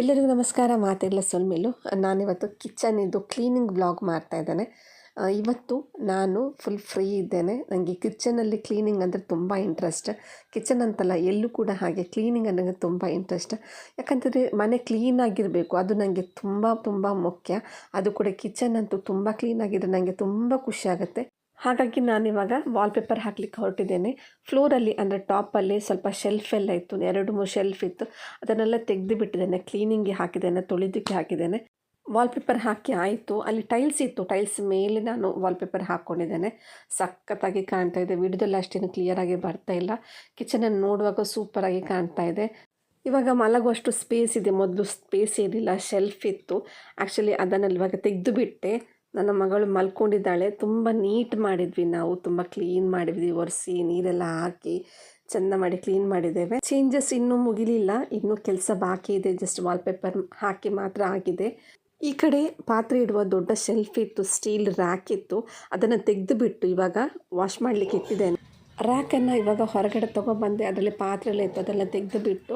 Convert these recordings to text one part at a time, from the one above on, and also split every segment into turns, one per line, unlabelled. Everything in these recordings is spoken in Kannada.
ಎಲ್ಲರಿಗೂ ನಮಸ್ಕಾರ ಮಾತೆಲ್ಲ ಸೊಲ್ಮೇಲು. ನಾನಿವತ್ತು ಕಿಚನ್ ಇದು ಕ್ಲೀನಿಂಗ್ ಬ್ಲಾಗ್ ಮಾಡ್ತಾ ಇದ್ದೇನೆ. ಇವತ್ತು ನಾನು ಫುಲ್ ಫ್ರೀ ಇದ್ದೇನೆ. ನನಗೆ ಕಿಚನಲ್ಲಿ ಕ್ಲೀನಿಂಗ್ ಅಂದರೆ ತುಂಬ ಇಂಟ್ರೆಸ್ಟ್. ಕಿಚನ್ ಅಂತಲ್ಲ ಎಲ್ಲೂ ಕೂಡ ಹಾಗೆ ಕ್ಲೀನಿಂಗ್ ನನಗೆ ತುಂಬ ಇಂಟ್ರೆಸ್ಟ್. ಯಾಕಂತಂದರೆ ಮನೆ ಕ್ಲೀನ್ ಆಗಿರಬೇಕು, ಅದು ನನಗೆ ತುಂಬ ತುಂಬ ಮುಖ್ಯ. ಅದು ಕೂಡ ಕಿಚನ್ ಅಂತೂ ತುಂಬ ಕ್ಲೀನಾಗಿದ್ದರೆ ನನಗೆ ತುಂಬ ಖುಷಿ ಆಗುತ್ತೆ. ಹಾಗಾಗಿ ನಾನಿವಾಗ ವಾಲ್ಪೇಪರ್ ಹಾಕ್ಲಿಕ್ಕೆ ಹೊರಟಿದ್ದೇನೆ. ಫ್ಲೋರಲ್ಲಿ ಅಂದರೆ ಟಾಪಲ್ಲಿ ಸ್ವಲ್ಪ ಶೆಲ್ಫ್ ಎಲ್ಲ ಇತ್ತು. ಎರಡು ಮೂರು ಶೆಲ್ಫ್ ಇತ್ತು. ಅದನ್ನೆಲ್ಲ ತೆಗೆದು ಬಿಟ್ಟಿದ್ದೇನೆ ಕ್ಲೀನಿಂಗಿಗೆ ಹಾಕಿದ್ದೇನೆ, ತೊಳೆದಕ್ಕೆ ಹಾಕಿದ್ದೇನೆ. ವಾಲ್ಪೇಪರ್ ಹಾಕಿ ಆಯಿತು. ಅಲ್ಲಿ ಟೈಲ್ಸ್ ಇತ್ತು. ಟೈಲ್ಸ್ ಮೇಲೆ ನಾನು ವಾಲ್ಪೇಪರ್ ಹಾಕ್ಕೊಂಡಿದ್ದೇನೆ ಸಖತ್ತಾಗಿ ಕಾಣ್ತಾ ಇದೆ. ವಿಡಿಯೋದಲ್ಲಿ ಅಷ್ಟೇನು ಕ್ಲಿಯರಾಗಿ ಬರ್ತಾ ಇಲ್ಲ. ಕಿಚನನ್ನು ನೋಡುವಾಗ ಸೂಪರಾಗಿ ಕಾಣ್ತಾ ಇದೆ. ಇವಾಗ ಮಲಗುವಷ್ಟು ಸ್ಪೇಸ್ ಇದೆ. ಮೊದಲು ಸ್ಪೇಸ್ ಇರಲಿಲ್ಲ ಶೆಲ್ಫ್ ಇತ್ತು. ಆ್ಯಕ್ಚುಲಿ ಅದನ್ನು ಇವಾಗ ತೆಗೆದು ಬಿಟ್ಟೆ ನನ್ನ ಮಗಳು ಮಲ್ಕೊಂಡಿದ್ದಾಳೆ. ತುಂಬ ನೀಟ್ ಮಾಡಿದ್ವಿ ನಾವು. ತುಂಬ ಕ್ಲೀನ್ ಮಾಡಿದ್ವಿ. ಒರೆಸಿ ನೀರೆಲ್ಲ ಹಾಕಿ ಚೆಂದ ಮಾಡಿ ಕ್ಲೀನ್ ಮಾಡಿದ್ದೇವೆ. ಚೇಂಜಸ್ ಇನ್ನೂ ಮುಗಿಲಿಲ್ಲ. ಇನ್ನೂ ಕೆಲಸ ಬಾಕಿ ಇದೆ. ಜಸ್ಟ್ ವಾಲ್ಪೇಪರ್ ಹಾಕಿ ಮಾತ್ರ ಆಗಿದೆ. ಈ ಕಡೆ ಪಾತ್ರೆ ಇಡುವ ದೊಡ್ಡ ಶೆಲ್ಫ್ ಇತ್ತು. ಸ್ಟೀಲ್ ರ್ಯಾಕ್ ಇತ್ತು. ಅದನ್ನು ತೆಗೆದುಬಿಟ್ಟು ಇವಾಗ ವಾಶ್ ಮಾಡಲಿಕ್ಕೆ ಇಟ್ಟಿದ್ದೇನೆ. ರ್ಯಾಕನ್ನು ಇವಾಗ ಹೊರಗಡೆ ತೊಗೊಬಂದೆ ಅದರಲ್ಲಿ ಪಾತ್ರೆ ಎಲ್ಲ ಇತ್ತು. ಅದೆಲ್ಲ ತೆಗೆದು ಬಿಟ್ಟು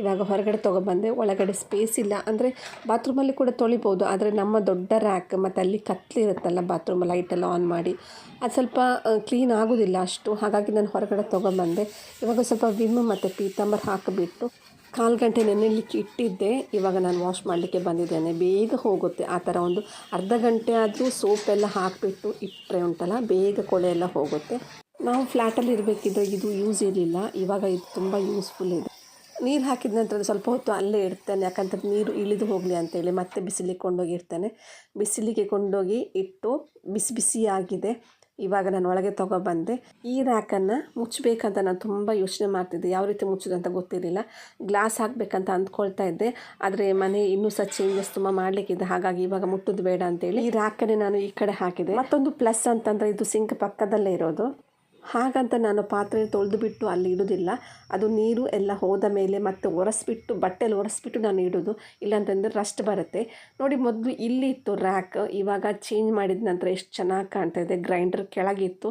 ಇವಾಗ ಹೊರಗಡೆ ತೊಗೊಬಂದೆ ಒಳಗಡೆ ಸ್ಪೇಸ್ ಇಲ್ಲ. ಅಂದರೆ ಬಾತ್ರೂಮಲ್ಲಿ ಕೂಡ ತೊಳಿಬೋದು. ಆದರೆ ನಮ್ಮ ದೊಡ್ಡ ರ್ಯಾಕ್ ಮತ್ತು ಅಲ್ಲಿ ಕತ್ತಲಿರುತ್ತಲ್ಲ ಬಾತ್ರೂಮ್ ಲೈಟೆಲ್ಲ ಆನ್ ಮಾಡಿ, ಅದು ಸ್ವಲ್ಪ ಕ್ಲೀನ್ ಆಗೋದಿಲ್ಲ ಅಷ್ಟು. ಹಾಗಾಗಿ ನಾನು ಹೊರಗಡೆ ತೊಗೊಬಂದೆ. ಇವಾಗ ಸ್ವಲ್ಪ ವಿಮ್ ಮತ್ತು ಪೀತಾಂಬರ್ ಹಾಕಿಬಿಟ್ಟು ಕಾಲು ಗಂಟೆ ನೆನೆಯಲಿಕ್ಕೆ ಇಟ್ಟಿದ್ದೆ. ಇವಾಗ ನಾನು ವಾಶ್ ಮಾಡಲಿಕ್ಕೆ ಬಂದಿದ್ದೇನೆ. ಬೇಗ ಹೋಗುತ್ತೆ. ಆ ಥರ ಒಂದು ಅರ್ಧ ಗಂಟೆ ಆದರೂ ಸೋಪೆಲ್ಲ ಹಾಕಿಬಿಟ್ಟು ಇಟ್ಟರೆ ಉಂಟಲ್ಲ, ಬೇಗ ಕೊಳೆ ಎಲ್ಲ ಹೋಗುತ್ತೆ. ನಾವು ಫ್ಲ್ಯಾಟಲ್ಲಿ ಇರಬೇಕಿದ್ರೆ ಇದು ಯೂಸ್ ಇರಲಿಲ್ಲ. ಇವಾಗ ಇದು ತುಂಬ ಯೂಸ್ಫುಲ್ ಇದೆ. ನೀರು ಹಾಕಿದ ನಂತರ ಸ್ವಲ್ಪ ಹೊತ್ತು ಅಲ್ಲೇ ಇಡ್ತೇನೆ ಯಾಕಂತಂದ್ರೆ ನೀರು ಇಳಿದು ಹೋಗಲಿ ಅಂತೇಳಿ ಮತ್ತೆ ಬಿಸಿಲಿಗೆ ಕೊಂಡೋಗಿ ಇಡ್ತೇನೆ. ಬಿಸಿಲಿಗೆ ಕೊಂಡೋಗಿ ಇಟ್ಟು ಬಿಸಿ ಬಿಸಿ ಆಗಿದೆ. ಇವಾಗ ನಾನು ಒಳಗೆ ತೊಗೊಬಂದೆ ಈ ರ್ಯಾಕನ್ನು ಮುಚ್ಚಬೇಕಂತ ನಾನು ತುಂಬ ಯೋಚನೆ ಮಾಡ್ತಿದ್ದೆ. ಯಾವ ರೀತಿ ಮುಚ್ಚೋದು ಅಂತ ಗೊತ್ತಿರಲಿಲ್ಲ. ಗ್ಲಾಸ್ ಹಾಕಬೇಕಂತ ಅಂದ್ಕೊಳ್ತಾ ಇದ್ದೆ. ಆದರೆ ಮನೆ ಇನ್ನೂ ಸಹ ಚೇಂಜಸ್ ತುಂಬ ಮಾಡಲಿಕ್ಕಿದೆ. ಹಾಗಾಗಿ ಇವಾಗ ಮುಟ್ಟೋದು ಬೇಡ ಅಂತೇಳಿ ಈ ರ್ಯಾಕನ್ನೇ ನಾನು ಈ ಕಡೆ ಹಾಕಿದೆ. ಮತ್ತೊಂದು ಪ್ಲಸ್ ಅಂತಂದರೆ ಇದು ಸಿಂಕ್ ಪಕ್ಕದಲ್ಲೇ ಇರೋದು. ಹಾಗಂತ ನಾನು ಪಾತ್ರೆ ತೊಳೆದು ಬಿಟ್ಟು ಅಲ್ಲಿ ಇಡೋದಿಲ್ಲ. ಅದು ನೀರು ಎಲ್ಲ ಹೋದ ಮೇಲೆ ಮತ್ತೆ ಒರೆಸ್ಬಿಟ್ಟು ಬಟ್ಟೆಯಲ್ಲಿ ಒರೆಸ್ಬಿಟ್ಟು ನಾನು ಇಡೋದು. ಇಲ್ಲಾಂತಂದರೆ ರಸ್ಟ್ ಬರುತ್ತೆ. ನೋಡಿ ಮೊದಲು ಇಲ್ಲಿ ಇತ್ತು ರ್ಯಾಕ್ ಇವಾಗ ಚೇಂಜ್ ಮಾಡಿದ ನಂತರ ಎಷ್ಟು ಚೆನ್ನಾಗಿ ಕಾಣ್ತಾ ಇದೆ ಗ್ರೈಂಡರ್ ಕೆಳಗಿತ್ತು.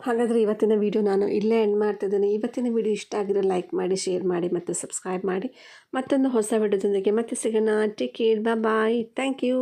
ಹಾಗಾದರೆ ಇವತ್ತಿನ ವಿಡಿಯೋ ನಾನು ಇಲ್ಲೇ ಎಂಡ್ ಮಾಡ್ತಿದ್ದೇನೆ. ಇವತ್ತಿನ ವಿಡಿಯೋ ಇಷ್ಟ ಆಗಿದ್ರೆ ಲೈಕ್ ಮಾಡಿ ಶೇರ್ ಮಾಡಿ ಮತ್ತು ಸಬ್ಸ್ಕ್ರೈಬ್ ಮಾಡಿ. ಮತ್ತೊಂದು ಹೊಸ ವಿಡಿಯೋದೊಂದಿಗೆ ಮತ್ತೆ ಸಿಗೋಣ. Take care bye thank you